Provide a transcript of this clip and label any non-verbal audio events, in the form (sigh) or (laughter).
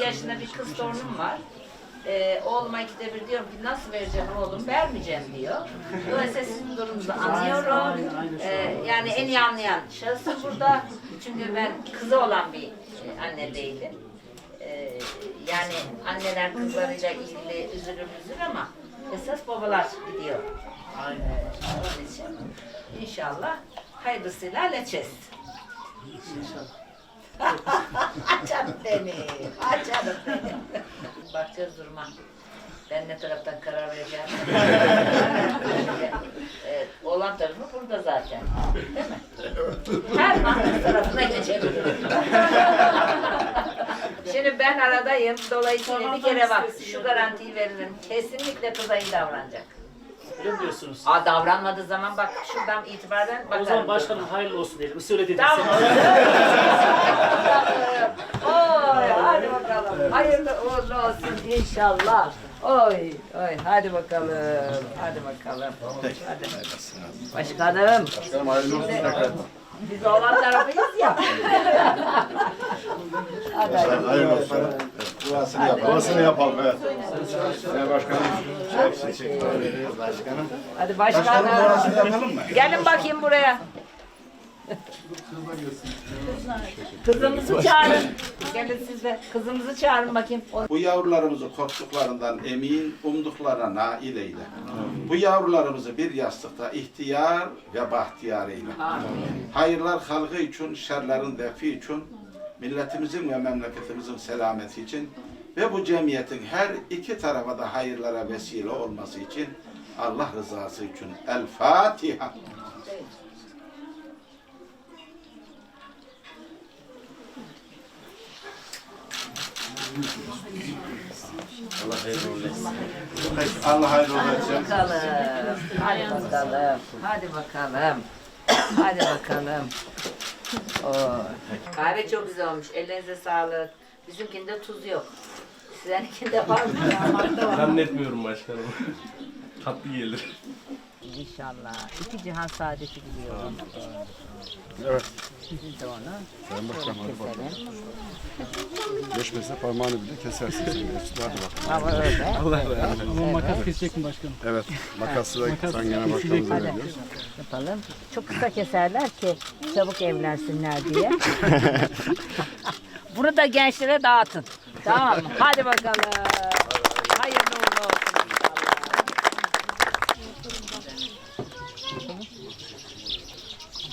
12 yaşında bir kız torunum var. Ee, oğluma ikide bir diyorum ki nasıl vereceğim oğlum vermeyeceğim diyor. Dolayısıyla sizin durumunuzu anlıyorum. Ee, yani en iyi anlayan şahsım burada. Çünkü ben kızı olan bir e, anne değilim. Ee, yani anneler kızlarıyla ilgili üzülür üzülür ama esas babalar gidiyor. Ee, onun için inşallah hayırlısıyla halledeceğiz. (laughs) Canım benim, ay canım benim. Bakacağız duruma. Ben ne taraftan karar vereceğim. evet, oğlan tarafı burada zaten. Değil mi? Her mahkeme tarafına geçebilirim. Şimdi ben aradayım. Dolayısıyla bir kere bak şu garantiyi veririm. Kesinlikle kıza iyi davranacak. Öyle mi diyorsunuz? Aa davranmadığı zaman bak şuradan itibaren bakarım. O zaman başkanım hayırlı olsun diyelim. Öyle dedik. Tamam. (laughs) Oy, hadi bakalım. Hayırlı uğurlu olsun inşallah. Oy, oy, hadi bakalım. Hadi bakalım. Hadi. Başkanım. Başkanım hayırlı olsun tekrar. Biz oğlan tarafıyız ya. hadi. Hayırlı olsun. Duasını yapalım. Duasını yapalım evet. Sayın Başkanım. Çek, çek, çek. Başkanım. Hadi başkanım. yapalım mı? Gelin bakayım buraya. Kızımızı çağırın. Gelin siz de. Kızımızı çağırın bakayım. Bu yavrularımızı korktuklarından emin, umduklarına nail eyle. Bu yavrularımızı bir yastıkta ihtiyar ve bahtiyar eyle. Hayırlar halkı için, şerlerin defi için, milletimizin ve memleketimizin selameti için ve bu cemiyetin her iki tarafa da hayırlara vesile olması için Allah rızası için. El Fatiha. Allah hayırlı olsun. Bakalım. Hadi bakalım. Hadi bakalım. Hadi bakalım. Kahve çok güzel olmuş. Ellerinize sağlık. Bizimkinde tuz yok. Sizeninkinde var mı? (laughs) Zannetmiyorum başkanım. Tatlı gelir. İnşallah. İki cihan saadeti diliyorum. Evet. Siz de onu Sayın Başkanım hadi bakalım. Geçmese parmağını bile kesersiniz. Hadi bakalım. Ama öyle. Ama makas kesecek mi başkanım? Evet. Makası da sen gene Hadi veriyoruz. yapalım. Çok kısa keserler ki çabuk evlensinler diye. (laughs) Bunu da gençlere dağıtın. Tamam mı? Hadi bakalım.